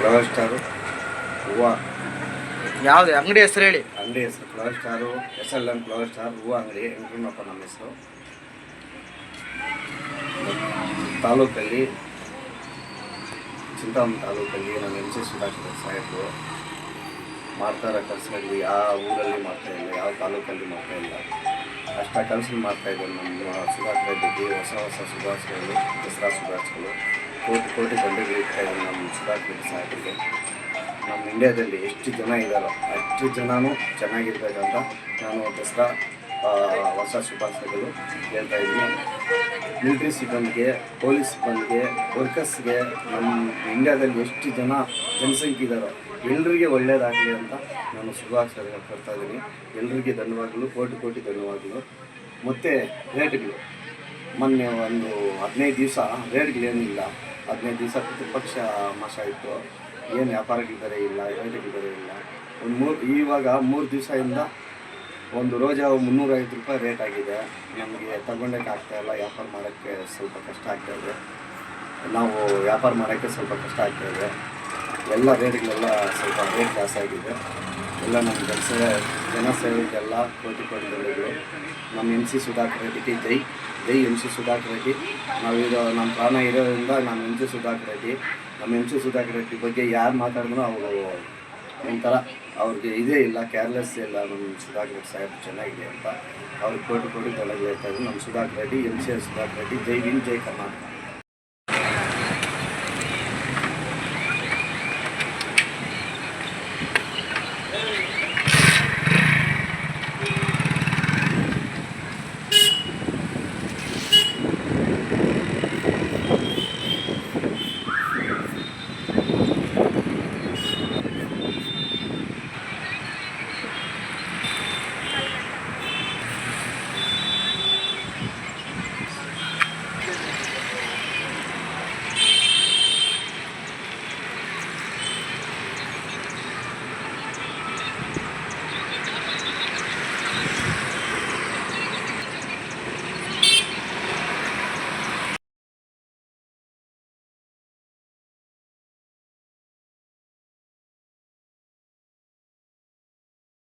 Flower star. ಹೂವು. ಯಾವ್ದು? ಅಂಗಡಿ ಹೆಸರು ಹೇಳಿ. ಅಂಗಡಿ ಹೆಸರು flower star. S L N flower star. ಹೂವು ಅಂಗಡಿ. ವೆಂಕಟರಮಣಪ್ಪ ನಮ್ಮ ಹೆಸರು. ತಾಲೂಕಲ್ಲಿ ಚಿಂತಾಮ ತಾಲೂಕಲ್ಲಿ ನಮ್ಮ ಎಂ ಸಿ ಸುಧಾಕರ್ ಸಾಹೇಬರು ಮಾಡ್ತಾರ ಕೆಲಸಗಳಲ್ಲಿ ಯಾವ ಊರಲ್ಲಿ ಮಾಡ್ತಾ ಇಲ್ಲ ಯಾವ ತಾಲೂಕಲ್ಲಿ ಮಾಡ್ತಾ ಇಲ್ಲ. ಅಷ್ಟ ಕೆಲಸ ಮಾಡ್ತಾ ಇದ್ದಾರೆ ನಮ್ಮ ಸುಧಾಕರ್ ರೆಡ್ಡಿ ಹೊಸ ಹೊಸ ಸುಧಾರಿಸ್ಗಳು ದಸರಾ ಸುಧಾರಿಸ್ಗಳು ಕೋಟಿ ಕೋಟಿ ಇರ್ತಾ ಇದ್ದಾರೆ ನಮ್ಮ ಸುಧಾಕರ್ ಸಾಹೇಬರಿಗೆ. ನಮ್ಮ ಇಂಡಿಯಾದಲ್ಲಿ ಎಷ್ಟು ಜನ ಇದ್ದಾರೋ, ಅಷ್ಟು ಜನನೂ ಚೆನ್ನಾಗಿರ್ಬೇಕಂತ ನಾನು ದಸರಾ ಹೊಸ ಶುಭಾಶಯಗಳು ಹೇಳ್ತಾ ಇದ್ದೀನಿ. ಮಿಲಿಟ್ರಿ ಸಿಬ್ಬಂದಿಗೆ, ಪೊಲೀಸ್ ಸಿಬ್ಬಂದಿಗೆ, ವರ್ಕರ್ಸ್ಗೆ ನಮ್ಮ ಇಂಡಿಯಾದಲ್ಲಿ ಎಷ್ಟು ಜನ ಜನಸಂಖ್ಯೆ ಇದ್ದಾರೋ, ಎಲ್ರಿಗೆ ಒಳ್ಳೆಯದಾಗಲಿ ಅಂತ ನಾನು ಶುಭಾಶಯಗಳು ಕೊಡ್ತಾ ಇದ್ದೀನಿ. ಎಲ್ರಿಗೆ ಧನ್ಯವಾದಗಳು, ಕೋಟಿ ಕೋಟಿ ಧನ್ಯವಾದಗಳು. ಮತ್ತು ರೇಟ್ಗಳು. ಮೊನ್ನೆ ಒಂದು ಹದಿನೈದು ದಿವಸ ರೇಟ್ಗಳೇನಿಲ್ಲ. ಹದಿನೈದು ದಿವಸ ಪ್ರತಿಪಕ್ಷ ಮಾಸ ಇತ್ತು. ಏನು ವ್ಯಾಪಾರಗಳಿದ್ದಾರೆ ಇಲ್ಲ ರೇಟ್ಗಳಿದ್ದಾರೆ ಇಲ್ಲ. ಒಂದು ಮೂರು, ಇವಾಗ ಮೂರು ದಿವಸದಿಂದ ಒಂದು ರೋಜಾ ಮುನ್ನೂರೈವತ್ತು ರೂಪಾಯಿ ರೇಟ್ ಆಗಿದೆ. ನಮಗೆ ತಗೊಂಡಕ್ಕೆ ಆಗ್ತಾಯಿಲ್ಲ ವ್ಯಾಪಾರ ಮಾಡೋಕ್ಕೆ ಸ್ವಲ್ಪ ಕಷ್ಟ ಆಗ್ತಾಯಿದೆ ನಾವು ವ್ಯಾಪಾರ ಮಾಡೋಕ್ಕೆ ಸ್ವಲ್ಪ ಕಷ್ಟ ಆಗ್ತಾಯಿದೆ ಎಲ್ಲ ರೇಟ್ಗಳೆಲ್ಲ ಸ್ವಲ್ಪ ರೇಟ್ ಜಾಸ್ತಿ ಆಗಿದೆ. ಎಲ್ಲ ನಮ್ಮ ಕೆಲಸ ಜನಸೇವೆಗೆಲ್ಲ ಕೋಟಿ ಕೋಟಿ ಬೆಳೆಗಳು ನಮ್ಮ ಎಂ ಸಿ ಸುಧಾಕರ್ ರೆಡ್ಡಿ ಜೈ. ಜೈ ಎಂ ಸಿ ಸುಧಾಕರ್ ರೆಡ್ಡಿ. ನಾವಿರೋ ನಮ್ಮ ಪ್ರಾಣ ಇರೋದ್ರಿಂದ ನಮ್ಮ ಎಂ ಸಿ ಸುಧಾಕರ್ ರೆಡ್ಡಿ. ನಮ್ಮ ಎಂ ಸಿ ಸುಧಾಕರ್ ರೆಡ್ಡಿ ಬಗ್ಗೆ ಯಾರು ಮಾತಾಡಿದ್ರು ಅವರು ಒಂಥರ ಅವ್ರಿಗೆ ಇದೇ ಇಲ್ಲ ಕೇರ್ಲೆಸ್ ಇಲ್ಲ ನಮ್ಮ ಸುಧಾಕರ್ ರೆಡ್ಡಿ ಸಾಹೇಬ್ ಚೆನ್ನಾಗಿದೆ ಅಂತ. ಅವ್ರಿಗೆ ಕೋಟಿ ಕೋಟಿ ಬೆಳಗ್ಗೆ ಹೇಳ್ತಾ ಇದ್ರು. ನಮ್ಮ ಸುಧಾಕರ್ ರೆಡ್ಡಿ ಎಂ ಸಿ ಸುಧಾಕರ್ ರೆಡ್ಡಿ, ಜೈ ವಿನ್ ಜೈ ಕರ್ನಾಟಕ.